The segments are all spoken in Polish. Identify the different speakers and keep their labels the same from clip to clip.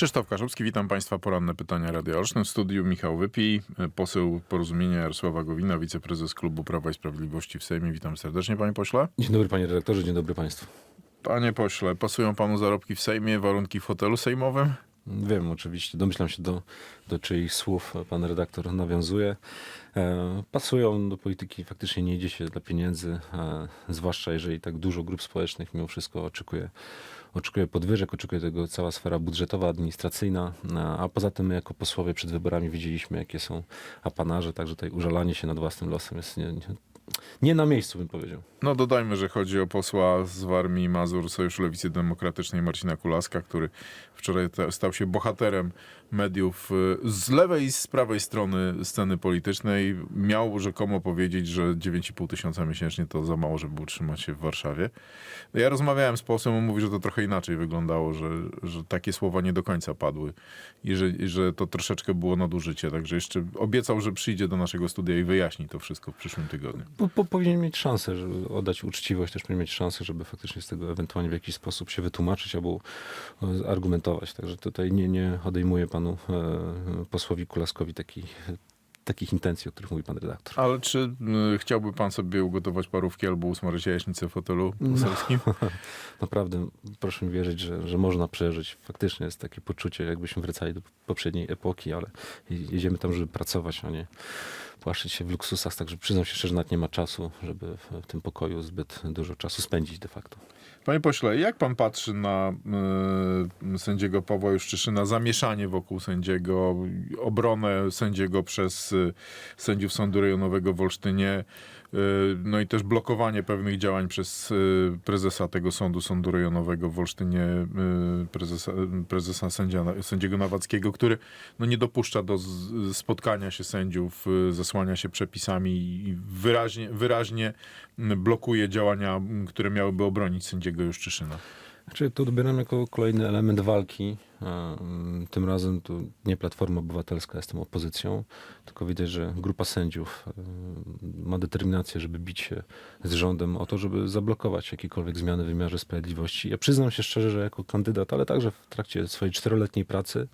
Speaker 1: Krzysztof Karzubski, witam Państwa. Poranne pytania Radio Olsztyn. W studiu Michał Wypij, poseł Porozumienia Jarosława Gowina, wiceprezes Klubu Prawa i Sprawiedliwości w Sejmie. Witam serdecznie, panie pośle.
Speaker 2: Dzień dobry panie redaktorze, dzień dobry państwu.
Speaker 1: Panie pośle, pasują panu zarobki w Sejmie, warunki w hotelu sejmowym?
Speaker 2: Wiem oczywiście, domyślam się do, do czyich słów pan redaktor nawiązuje. E, pasują do polityki, faktycznie nie idzie się dla pieniędzy, e, zwłaszcza jeżeli tak dużo grup społecznych mimo wszystko oczekuje, oczekuje podwyżek, oczekuje tego cała sfera budżetowa, administracyjna, a, poza tym my jako posłowie przed wyborami widzieliśmy jakie są apanarze, także tutaj użalanie się nad własnym losem jest nie, nie, nie na miejscu bym powiedział.
Speaker 1: No dodajmy, że chodzi o posła z Warmii Mazur Sojuszu Lewicy Demokratycznej Marcina Kulaska, który wczoraj stał się bohaterem mediów y, z lewej i z prawej strony sceny politycznej. Miał rzekomo powiedzieć, że 9,5 tysiąca miesięcznie to za mało, żeby utrzymać się w Warszawie. Ja rozmawiałem z posłem, on mówi, że to trochę inaczej wyglądało, że, że takie słowa nie do końca padły i że, i że to troszeczkę było nadużycie. Także jeszcze obiecał, że przyjdzie do naszego studia i wyjaśni to wszystko w przyszłym tygodniu.
Speaker 2: Po, po, powinien mieć szansę, żeby oddać uczciwość, też powinien mieć szansę, żeby faktycznie z tego ewentualnie w jakiś sposób się wytłumaczyć albo e, argumentować. Także tutaj nie, nie odejmuję panu e, posłowi Kulaskowi taki, takich intencji, o których mówi pan redaktor.
Speaker 1: Ale czy y, chciałby pan sobie ugotować parówki albo usmażyć jajecznicę w hotelu poselskim?
Speaker 2: Naprawdę, proszę mi wierzyć, że, że można przeżyć. Faktycznie jest takie poczucie, jakbyśmy wracali do poprzedniej epoki, ale jedziemy tam, żeby pracować, a nie płaszczyć się w luksusach. Także przyznam się szczerze, nawet nie ma czasu, żeby w tym pokoju zbyt dużo czasu spędzić de facto.
Speaker 1: Panie pośle, jak pan patrzy na y, sędziego Pawła Juszczyszyna, zamieszanie wokół sędziego, obronę sędziego przez y, sędziów Sądu Rejonowego w Olsztynie, y, no i też blokowanie pewnych działań przez y, prezesa tego sądu, Sądu Rejonowego w Olsztynie, y, prezesa, prezesa sędzia, sędziego Nawackiego, który no, nie dopuszcza do z, spotkania się sędziów, y, zasłania się przepisami i wyraźnie, wyraźnie blokuje działania, które miałyby obronić sędziego Juszczyszyna.
Speaker 2: Znaczy, to odbieram jako kolejny element walki. Tym razem tu nie Platforma Obywatelska, jestem opozycją, tylko widać, że grupa sędziów ma determinację, żeby bić się z rządem o to, żeby zablokować jakiekolwiek zmiany w wymiarze sprawiedliwości. Ja przyznam się szczerze, że jako kandydat, ale także w trakcie swojej czteroletniej pracy,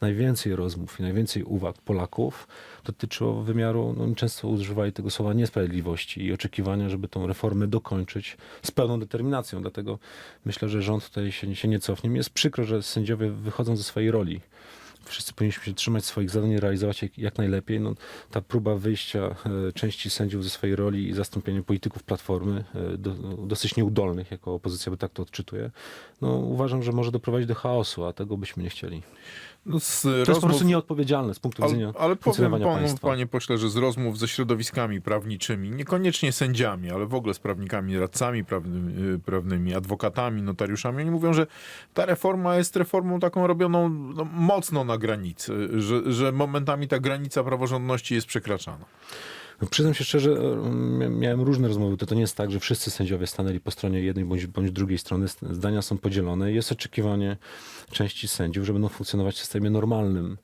Speaker 2: najwięcej rozmów i najwięcej uwag Polaków dotyczyło wymiaru, no często używali tego słowa niesprawiedliwości i oczekiwania, żeby tą reformę dokończyć z pełną determinacją. Dlatego myślę, że rząd tutaj się, się nie cofnie. Mi jest przykro, że sędziowie wychodzą ze swojej roli. Wszyscy powinniśmy się trzymać swoich zadań i realizować je jak najlepiej. No, ta próba wyjścia e, części sędziów ze swojej roli i zastąpienia polityków Platformy, e, do, dosyć nieudolnych, jako opozycja by tak to odczytuje, no, uważam, że może doprowadzić do chaosu, a tego byśmy nie chcieli.
Speaker 1: No z
Speaker 2: To jest po prostu nieodpowiedzialne z punktu
Speaker 1: ale,
Speaker 2: widzenia
Speaker 1: ale powiem panu,
Speaker 2: państwa.
Speaker 1: panie pośle, że z rozmów ze środowiskami prawniczymi, niekoniecznie sędziami, ale w ogóle z prawnikami, radcami prawnymi, prawnymi adwokatami, notariuszami, oni mówią, że ta reforma jest reformą taką robioną no, mocno na granicy, że, że momentami ta granica praworządności jest przekraczana.
Speaker 2: No, Przyznam się szczerze, e, mia- miałem różne rozmowy. To, to nie jest tak, że wszyscy sędziowie stanęli po stronie jednej bądź, bądź drugiej strony. Zdania są podzielone. Jest oczekiwanie części sędziów, że będą funkcjonować w systemie normalnym,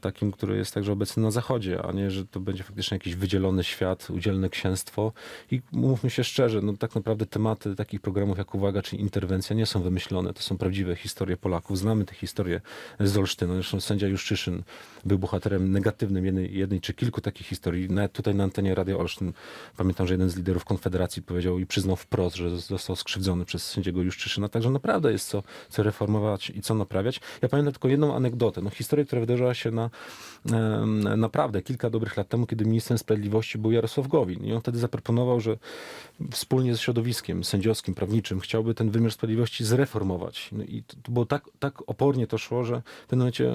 Speaker 2: takim, który jest także obecny na Zachodzie, a nie, że to będzie faktycznie jakiś wydzielony świat, udzielne księstwo. I mówmy się szczerze, no tak naprawdę tematy takich programów jak Uwaga czy Interwencja nie są wymyślone. To są prawdziwe historie Polaków. Znamy te historie z Olsztynu. Zresztą sędzia Juszczyszyn był bohaterem negatywnym jednej, jednej czy kilku takich historii. Nawet tutaj na antenie Radia Olsztyn pamiętam, że jeden z liderów Konfederacji powiedział i przyznał wprost, że został skrzywdzony przez sędziego Juszczyszyna. Także naprawdę jest co, co reformować i co naprawiać. Ja pamiętam tylko jedną anegdotę. No, historię, która wydarzyła się na, naprawdę kilka dobrych lat temu, kiedy ministrem sprawiedliwości był Jarosław Gowin. I on wtedy zaproponował, że wspólnie ze środowiskiem sędziowskim, prawniczym chciałby ten wymiar sprawiedliwości zreformować. No i to, było tak, tak opornie to szło, że w pewnym momencie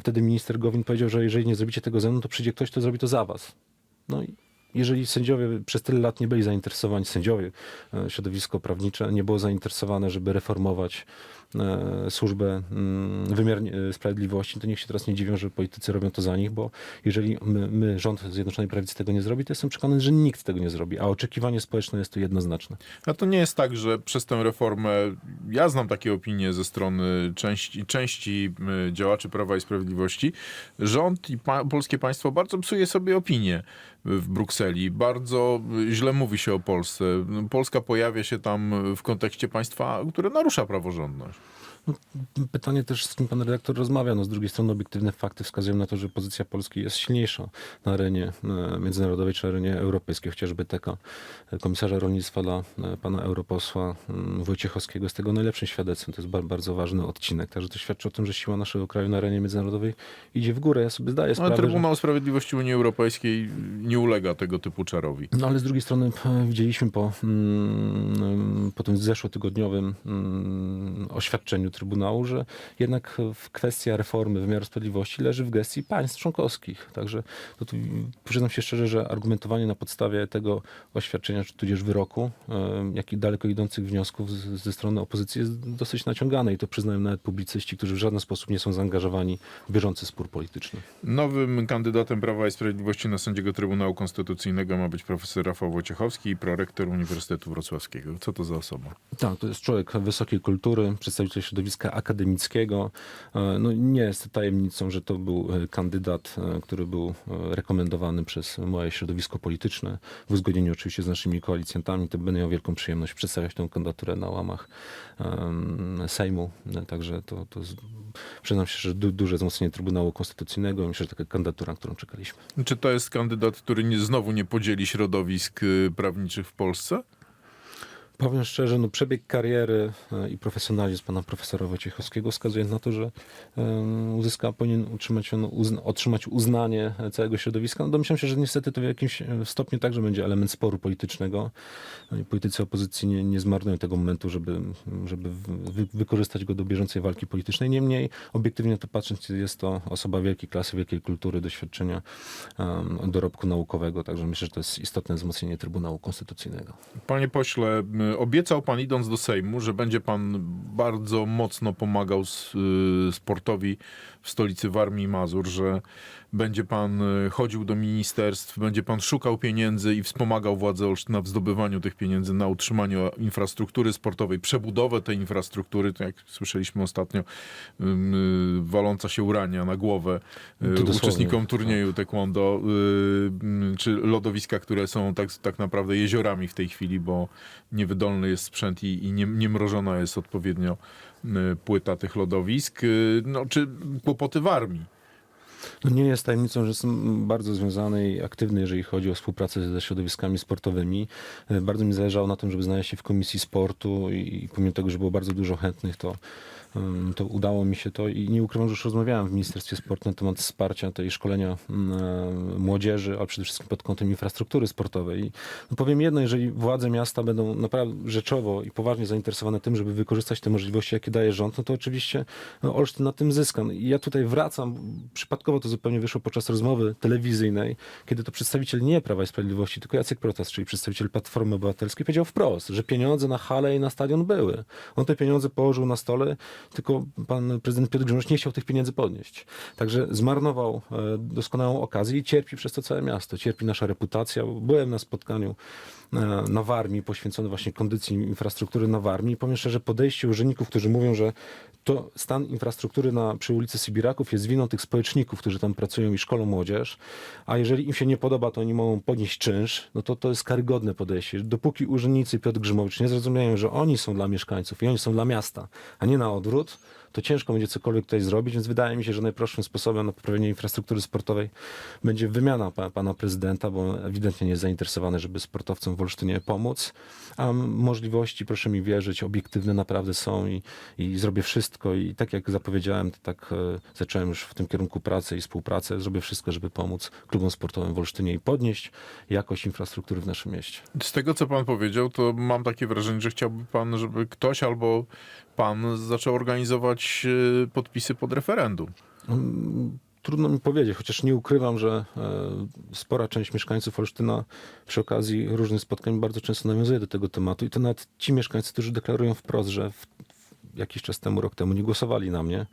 Speaker 2: wtedy minister Gowin powiedział, że jeżeli nie zrobicie tego ze mną, to przyjdzie ktoś, kto zrobi to za was. No i jeżeli sędziowie przez tyle lat nie byli zainteresowani, sędziowie, e, środowisko prawnicze nie było zainteresowane, żeby reformować e, służbę, mm, wymiar e, sprawiedliwości, to niech się teraz nie dziwią, że politycy robią to za nich, bo jeżeli my, my rząd Zjednoczonej Prawicy tego nie zrobi, to jestem przekonany, że nikt tego nie zrobi, a oczekiwanie społeczne jest tu jednoznaczne.
Speaker 1: A to nie jest tak, że przez tę reformę, ja znam takie opinie ze strony części, części działaczy Prawa i Sprawiedliwości, rząd i pa, polskie państwo bardzo psuje sobie opinię w Brukseli. Bardzo źle mówi się o Polsce. Polska pojawia się tam w kontekście państwa, które narusza praworządność.
Speaker 2: Pytanie też, z kim pan redaktor rozmawia. No, z drugiej strony obiektywne fakty wskazują na to, że pozycja Polski jest silniejsza na arenie e, międzynarodowej czy arenie europejskiej. Chociażby taka e, komisarza rolnictwa dla e, pana europosła mm, Wojciechowskiego jest tego najlepszym świadectwem. To jest ba- bardzo ważny odcinek. Także to świadczy o tym, że siła naszego kraju na arenie międzynarodowej idzie w górę. Ja sobie zdaję
Speaker 1: Ale
Speaker 2: sprawę, że...
Speaker 1: Trybunał Sprawiedliwości Unii Europejskiej nie ulega tego typu czarowi.
Speaker 2: No ale z drugiej strony widzieliśmy po, mm, po tym zeszłotygodniowym mm, oświadczeniu Trybunału, że jednak kwestia reformy wymiaru sprawiedliwości leży w gestii państw członkowskich. Także to tu przyznam się szczerze, że argumentowanie na podstawie tego oświadczenia, czy tudzież wyroku, jak i daleko idących wniosków z, ze strony opozycji jest dosyć naciągane i to przyznają nawet publicyści, którzy w żaden sposób nie są zaangażowani w bieżący spór polityczny.
Speaker 1: Nowym kandydatem Prawa i Sprawiedliwości na sędziego Trybunału Konstytucyjnego ma być profesor Rafał Wojciechowski i prorektor Uniwersytetu Wrocławskiego. Co to za osoba?
Speaker 2: Tak, to jest człowiek wysokiej kultury, przedstawiciel środowiska akademickiego. E, No, nie jest tajemnicą, że to był e, kandydat, e, który był rekomendowany przez moje środowisko polityczne, w uzgodnieniu oczywiście z naszymi koalicjantami. To będę miał wielką przyjemność przedstawiać tę kandydaturę na łamach em, Sejmu. Także to, to przyznam się, że du, duże wzmocnienie Trybunału Konstytucyjnego myślę, że taka kandydatura, na którą czekaliśmy.
Speaker 1: Czy to jest kandydat, który nie, znowu nie podzieli środowisk y, prawniczych w Polsce?
Speaker 2: Powiem szczerze, no przebieg kariery e, i profesjonalizm pana profesora Wojciechowskiego wskazuje na to, że uzyska, powinien utrzymać, on, uzna, otrzymać uznanie e, całego środowiska. No domyślam się, że niestety to w jakimś e, stopniu także będzie element sporu politycznego. Politycy opozycji nie, nie zmarnują tego momentu, żeby, żeby wy, wykorzystać go do bieżącej walki politycznej. Niemniej, obiektywnie to patrząc, jest to osoba wielkiej klasy, wielkiej kultury, doświadczenia, dorobku naukowego. Także myślę, że to jest istotne wzmocnienie Trybunału Konstytucyjnego.
Speaker 1: Panie pośle, obiecał pan idąc do Sejmu, że będzie pan bardzo mocno pomagał y, sportowi w stolicy Warmii i Mazur, że będzie pan y, chodził do ministerstw, będzie pan szukał pieniędzy i wspomagał władze Olsztyna w zdobywaniu tych pieniędzy na utrzymanie infrastruktury sportowej, przebudowę tej infrastruktury, jak słyszeliśmy ostatnio, y, waląca się urania na głowę y, uczestnikom turnieju taekwondo, y, y, czy lodowiska, które są tak, tak naprawdę jeziorami w tej chwili, bo niewydolny jest sprzęt i, i nie, nie mrożona jest odpowiednio y, płyta tych lodowisk, y, no, czy kłopoty w armii.
Speaker 2: No nie jest tajemnicą, że jestem bardzo związany i aktywny, jeżeli chodzi o współpracę ze środowiskami sportowymi. E, Bardzo mi zależało na tym, żeby znaleźć się w Komisji Sportu i pomimo tego, że było bardzo dużo chętnych, to, to udało mi się to i nie ukrywam, że już rozmawiałem w Ministerstwie Sportu na temat wsparcia tej szkolenia e, młodzieży, ale przede wszystkim pod kątem infrastruktury sportowej. I no powiem jedno, jeżeli władze miasta będą naprawdę rzeczowo i poważnie zainteresowane tym, żeby wykorzystać te możliwości, jakie daje rząd, no to oczywiście no, Olsztyn na tym zyska. No I ja tutaj wracam, przypadkowo to zupełnie wyszło podczas rozmowy telewizyjnej, kiedy to przedstawiciel nie Prawa i Sprawiedliwości, tylko Jacek Protas, czyli przedstawiciel Platformy Obywatelskiej, powiedział wprost, że pieniądze na halę i na stadion były. On te pieniądze położył na stole, tylko pan prezydent Piotr Grzegorz nie chciał tych pieniędzy podnieść. Także zmarnował e, doskonałą okazję i cierpi przez to całe miasto. Cierpi nasza reputacja. Byłem na spotkaniu e, na Warmii, poświęcone właśnie kondycji infrastruktury na Warmii. I powiem szczerze, podejście urzędników, którzy mówią, że to stan infrastruktury na, przy ulicy Sybiraków jest winą tych społeczników, którzy tam pracują i szkolą młodzież, a jeżeli im się nie podoba, to oni mogą podnieść czynsz, no to to jest karygodne podejście. Dopóki urzędnicy Piotr Grzymowicz nie zrozumieją, że oni są dla mieszkańców i oni są dla miasta, a nie na odwrót, to ciężko będzie cokolwiek tutaj zrobić, więc wydaje mi się, że najprostszym sposobem na poprawienie infrastruktury sportowej będzie wymiana pa, pana prezydenta, bo ewidentnie nie jest zainteresowany, żeby sportowcom w Olsztynie pomóc, a możliwości, proszę mi wierzyć, obiektywne naprawdę są i, i zrobię wszystko. I tak jak zapowiedziałem, tak e, zacząłem już w tym kierunku pracy i współpracę, zrobię wszystko, żeby pomóc klubom sportowym w Olsztynie i podnieść jakość infrastruktury w naszym mieście.
Speaker 1: Z tego, co pan powiedział, to mam takie wrażenie, że chciałby pan, żeby ktoś albo pan zaczął organizować y, podpisy pod referendum.
Speaker 2: Mm, Trudno mi powiedzieć, chociaż nie ukrywam, że e, spora część mieszkańców Olsztyna przy okazji różnych spotkań bardzo często nawiązuje do tego tematu i to nawet ci mieszkańcy, którzy deklarują wprost, że jakiś czas temu, rok temu nie głosowali na mnie,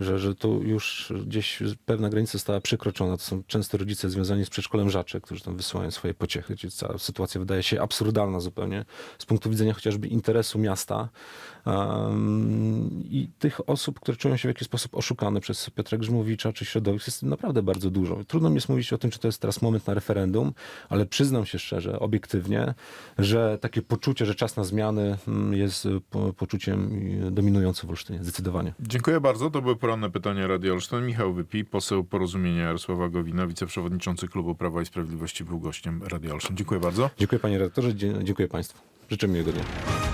Speaker 2: że, że tu już gdzieś pewna granica została przekroczona. To są często rodzice związani z przedszkolem Żaczek, którzy tam wysyłają swoje pociechy. Czyli cała sytuacja wydaje się absurdalna zupełnie z punktu widzenia chociażby interesu miasta um, i tych osób, które czują się w jakiś sposób oszukane przez Piotra Grzymowicza czy środowisk jest naprawdę bardzo dużo. Trudno mi jest mówić o tym, czy to jest teraz moment na referendum, ale przyznam się szczerze, obiektywnie, że takie poczucie, że czas na zmiany mm, jest po, poczuciem dominujący w Olsztynie, zdecydowanie.
Speaker 1: Dziękuję bardzo. To były poranne pytania Radio Olsztyn. Michał Wypi, poseł porozumienia Jarosława Gowina, wiceprzewodniczący Klubu Prawa i Sprawiedliwości był gościem Radio Olsztyn. Dziękuję bardzo.
Speaker 2: Dziękuję panie redaktorze, dziękuję państwu. Życzę miłego dnia.